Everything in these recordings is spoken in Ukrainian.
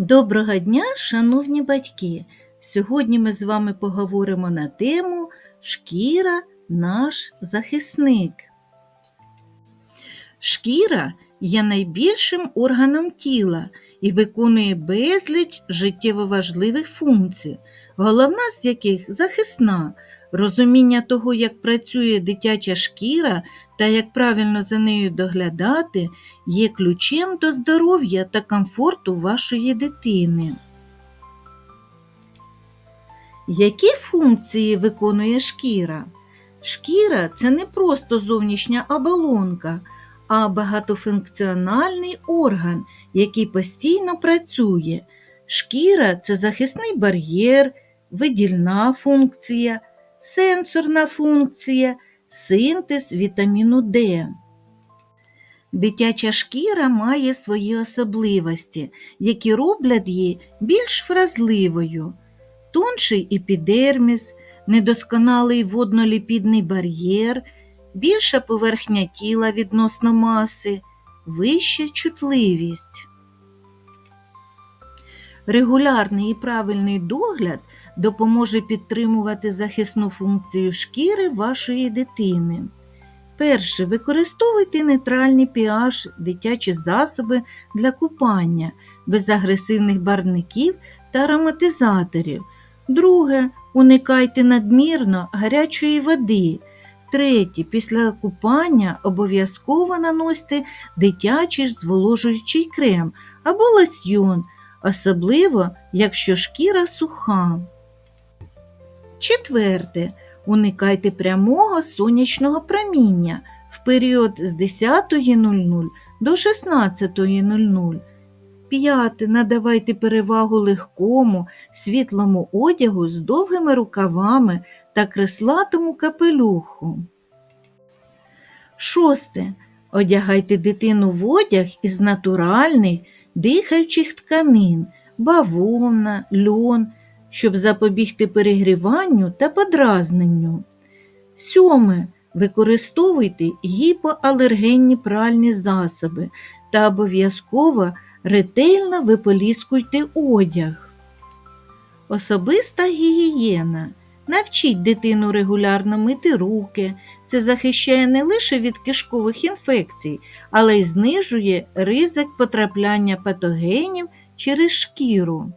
Доброго дня, шановні батьки! Сьогодні ми з вами поговоримо на тему Шкіра наш захисник. Шкіра є найбільшим органом тіла і виконує безліч життєво важливих функцій, головна з яких захисна, розуміння того, як працює дитяча шкіра та як правильно за нею доглядати, є ключем до здоров'я та комфорту вашої дитини. Які функції виконує шкіра? Шкіра це не просто зовнішня оболонка, а багатофункціональний орган, який постійно працює. Шкіра це захисний бар'єр, видільна функція, сенсорна функція, синтез вітаміну Д. Дитяча шкіра має свої особливості, які роблять її більш вразливою. Тонший епідерміс, недосконалий водноліпідний бар'єр, більша поверхня тіла відносно маси, вища чутливість. Регулярний і правильний догляд допоможе підтримувати захисну функцію шкіри вашої дитини. Перше, використовуйте нейтральний pH дитячі засоби для купання без агресивних барвників та ароматизаторів. Друге, уникайте надмірно гарячої води. Третє, після купання обов'язково наносьте дитячий зволожуючий крем або лосьйон, особливо якщо шкіра суха. Четверте. Уникайте прямого сонячного проміння в період з 10.00 до 16.00. П'яте. Надавайте перевагу легкому, світлому одягу з довгими рукавами та креслатому капелюху. Шосте. Одягайте дитину в одяг із натуральних, дихаючих тканин, бавовна, льон, щоб запобігти перегріванню та подразненню. Сьоме. Використовуйте гіпоалергенні пральні засоби та обов'язково ретельно виполіскуйте одяг. Особиста гігієна. Навчіть дитину регулярно мити руки. Це захищає не лише від кишкових інфекцій, але й знижує ризик потрапляння патогенів через шкіру.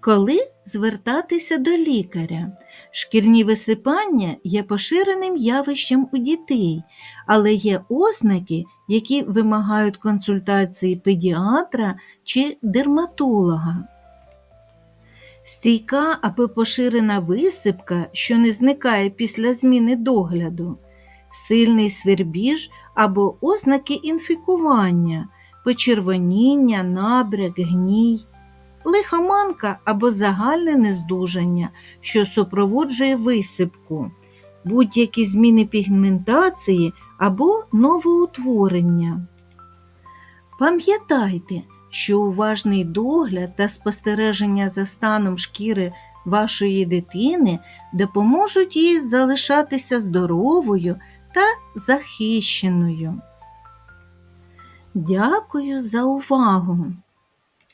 Коли звертатися до лікаря? Шкірні висипання є поширеним явищем у дітей, але є ознаки, які вимагають консультації педіатра чи дерматолога. Стійка або поширена висипка, що не зникає після зміни догляду, сильний свербіж або ознаки інфікування, почервоніння, набряк, гній. Лихоманка або загальне нездужання, що супроводжує висипку, будь-які зміни пігментації або новоутворення. Пам'ятайте, що уважний догляд та спостереження за станом шкіри вашої дитини допоможуть їй залишатися здоровою та захищеною. Дякую за увагу!